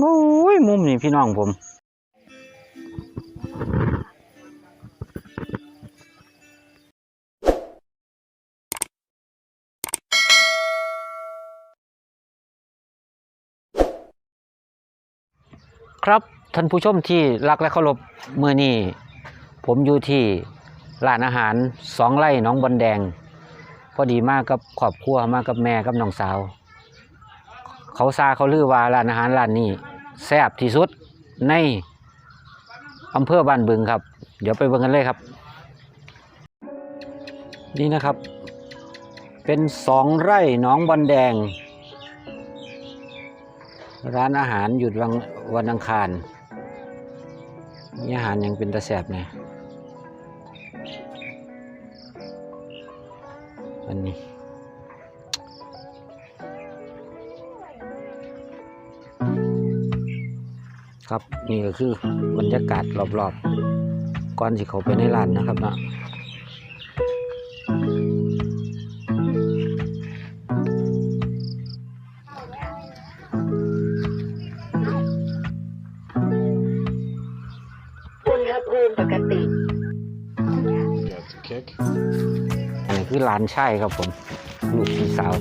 โอ้ยมุมนี่พี่น้องผม ครับท่านผู้ชมที่รักและเคารพเมื่อนี้ผมอยู่ที่ร้านอาหารสองไร่หน้องบอนแดง พอดีมากกับครอบครัวมากับแม่กับน้องสาว เขาซาเขาลือว่าร้านอาหารร้านนี้ แซ่บที่สุดในอำเภอบ้านบึงครับ เดี๋ยวไปเบิ่งกันเลยครับ นี่นะครับ เป็นสองไร่หน้องบอนแดง ร้านอาหารหยุดวันวันอังคารมีอาหารยังเป็นตะแสบเนี่ยอันนี้ ครับนี่ก็คือบรรยากาศรอบๆก่อนที่เขาไปในร้านนะครับเนาะอุณหภูมิปกติอันนี้คือร้านใช่ครับผม ลูกพี่สาว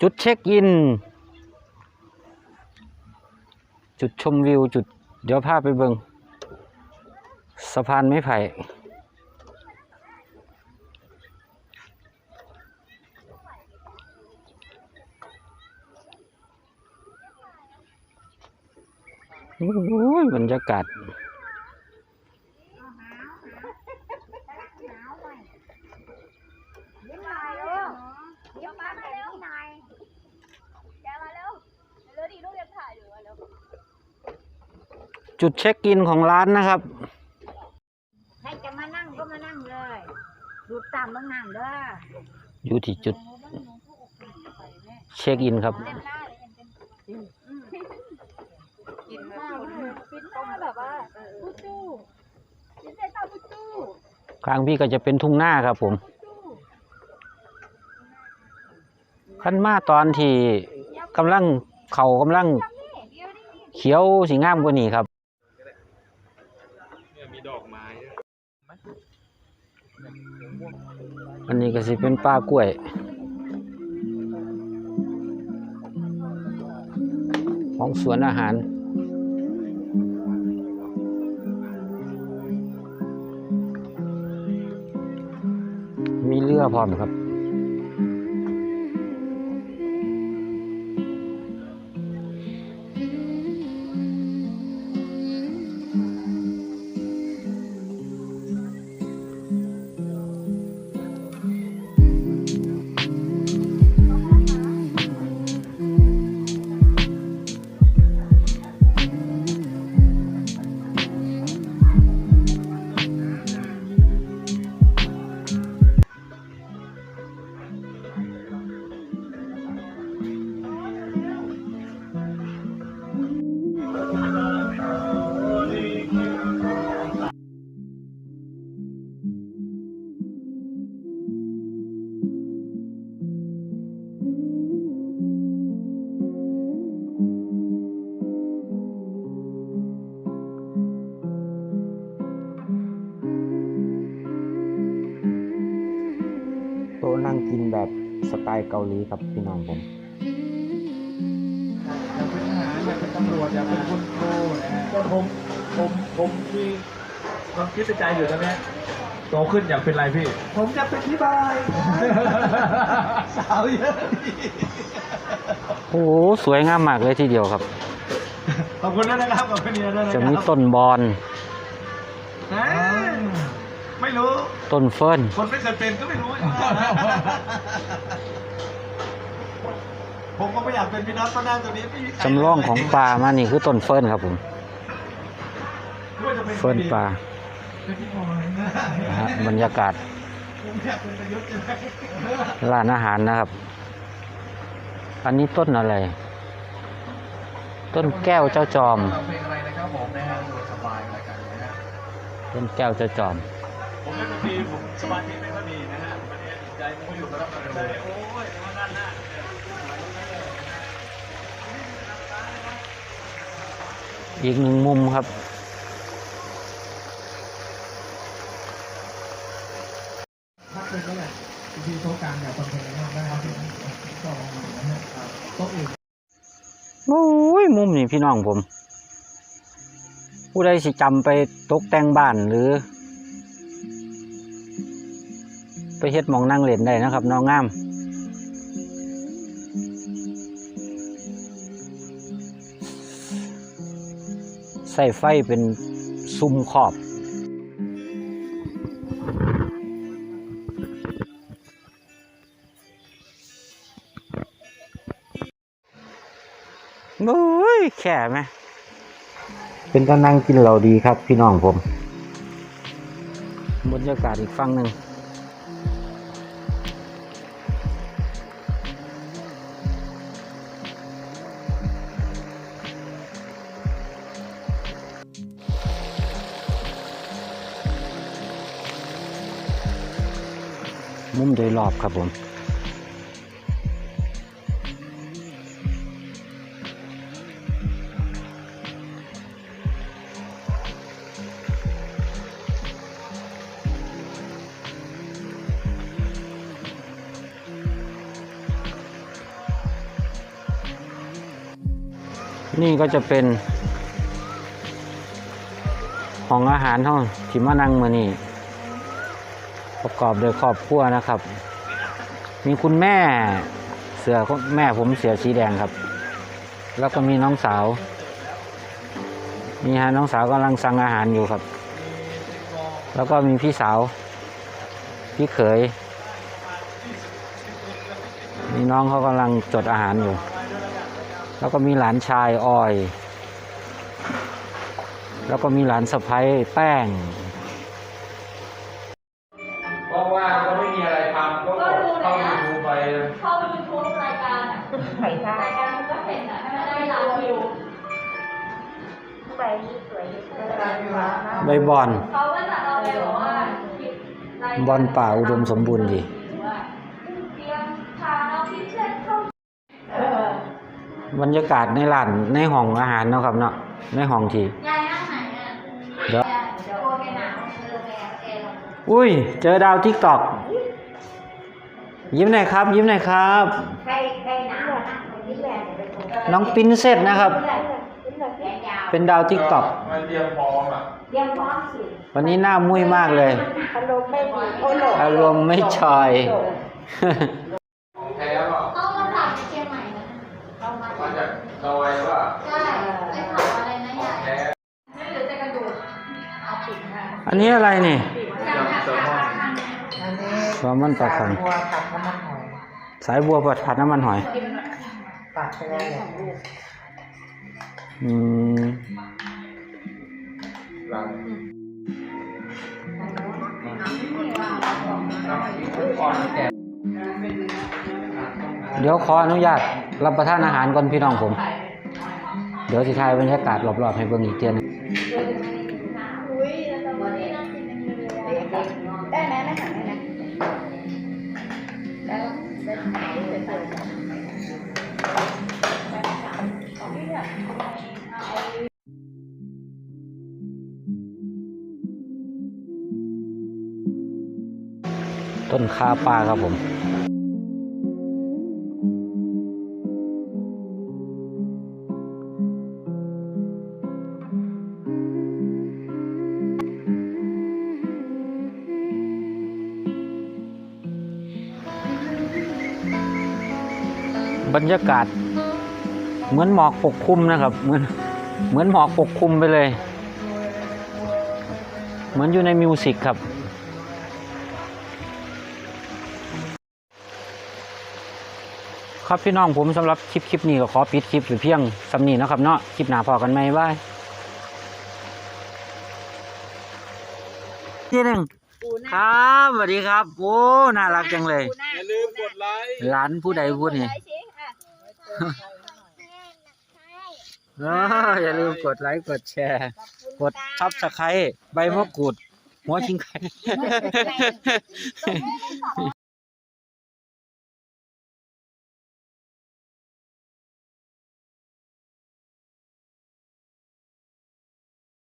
จุดเช็คอิน จุดชมวิวจุดเดี๋ยวพาไปเบิงสะพานไม้ไผ่บรรยากาศ ยิ้มหน่อยลูกยิ้มมาเร็วหน่อยแกมาเร็วเร็วดิลูกยังถ่ายอยู่อะเร็ว จุดเช็คอินของร้านนะครับใครจะมานั่งก็มานั่งเลยดูตามมานั่งเด้ออยู่ที่จุด เช็คอินครับ กินข้าวปิ้นต้มแบบว่าปูจูกินใส่เตาปูจูข้างพี่ก็จะเป็นทุ่งหน้าครับผมขั้นมาตอนที่กำลังเขากำลังเขียวสีงามกว่านี้ครับ เนี่ยมีดอกไม้ด้วย อันนี้ก็ สิเป็นป้ากล้วยของสวนอาหาร มีเรือพร้อมครับ สไตล์เกาหลีครับพี่น้องผมอยากเป็นทหารอยากเป็นตำรวจอยากเป็นคุณครูนะฮะก็ผมผมผมมีความคิดในใจอยู่ตอนเนี้ยโตขึ้นอยากเป็นอะไรพี่ ผมอยากเป็นพี่บายสาวเยอะพี่โอ้โหสวยงามมากเลยทีเดียวครับ ขอบคุณด้วยนะครับขอบคุณเนียด้วยนะคจะรับมีต้นบอนอ่าไม่รู้ ต้นเฟิร์นคนไม่เคยเป็นก็ไม่รู้ ผมก็ไม่อยากเป็นพี่น็อตเพราะหน้าตัวนี้ไม่มีใครจำลองของปลามานี่คือต้นเฟิร์นครับผม ไม่ว่าจะเป็นเฟิร์นปลาเป็นพี่บอยนะนะฮะบรรยากาศผมอยากเป็นประยุทธ์ใช่ไหมร้านอาหารนะครับ อันนี้ต้นอะไร ต้นแก้วเจ้าจอมเราเพลงอะไรนะครับผมนะฮะดูสบายอะไรกันนะฮะต้นแก้วเจ้าจอม ผมเล่นดนตรีผมสมาธิไม่ค่อยดีนะฮะวันนี้ใจผมไม่อยู่กับรับเลยโอ้ยมาด้านหน้า อีกหนึ่งมุมครับ พักเลยก็แหละที่โต๊ะกลางเนี่ยฟังเพลงมากนะครับก็ลองดูนะฮะโต๊ะอื่นโอ้ยมุมนี่พี่น้องผม ผู้ใดสิจำไปตกแต่งบ้านหรือ ไปเฮ็ดหมองนั่งเล่นได้นะครับน้องงาม ใส่ไฟเป็นซุ้มขอบโอ้ยแค่ไหม เป็นการนั่งกินเราดีครับพี่น้องผมบรรยากาศอีกฝั่งหนึ่ง มุมโดยรอบครับผมนี่ก็จะเป็นห้องอาหารห้องที่มานั่งมานี่ ประกอบโดยครอบครัวนะครับ มีคุณแม่เสือแม่ผมเสือสีแดงครับ แล้วก็มีน้องสาว มีฮะน้องสาวกำลังสั่งอาหารอยู่ครับ แล้วก็มีพี่สาว พี่เขยมีน้องเขากำลังจดอาหารอยู่ แล้วก็มีหลานชายออย แล้วก็มีหลานสะพ้ายแป้ง ใบบอนเขาก็จะเอาไปบอกว่าคลิปรายการบอนป่าอุดมสมบูรณ์ดี ว่าเตรียมพาน้องพิเชษเข้าบรรยากาศในร้านในห้องอาหารเนาะครับเนาะในห้องที่ ยายนั่งไหนอะเดี๋ยว เดี๋ยวโอเคหนาวเออแกแกลงอุ้ย เจอดาวทิกตอกยิ้มหน่อยครับ ยิ้มหน่อยครับ ใครใครหนาวนะคนนี้แหละเป็นคนน้องปิ้นเซตนะครับ แขนยาวเป็นดาวทิกตอกมันเตรียมพร้อมอะ เตรียมพร้อมสิวันนี้หน้ามุ้ยมากเลย อารมณ์ไม่ดีโอ้โหอารมณ์ไม่ชอยแท้ป่ะเอามาฝากในเชียงใหม่นะเอามามาจากดอยป่ะใช่ไปเผาอะไรนะยายแท้ไม่เหลือแต่กระดูกเอาปิดมาอันนี้อะไรนี่อยากอยากอยากทานอันนี้แซลมอนปลาคังบัวผัดน้ำมันหอยสายบัวผัดน้ำมันหอยปัดไปแล้วเนี่ยอืมหลัง เดี๋ยวขออนุญาตรับประทานอาหารก่อนพี่น้องผม เดี๋ยวสิทายบรรยากาศรอบๆให้เบิ่งอีกเทียนง ต้นคาปลาครับผมบรรยากาศ เหมือนหมอกปกคลุมนะครับ เหมือนเหมือนหมอกปกคลุมไปเลย เหมือนอยู่ในมิวสิกครับ ครับพี่น้องผมสำหรับคลิปคลิปนี้ก็ขอปิดคลิปอยู่เพียงสำนีนะครับเนาะคลิปหน้าพอกันไหมบายที่หนึ่งปูหคน้ารับสวัสดีครับโอ้น่ารักจังเลยปูหน้าอย่าลืมกดไลค์ร้านผู้ใดพูดนี่ไลค์สิอะเอออย่าลืมกดไลค์กดแชร์ กดซับสไครต์ใบมะกรูดหัวชิงไข่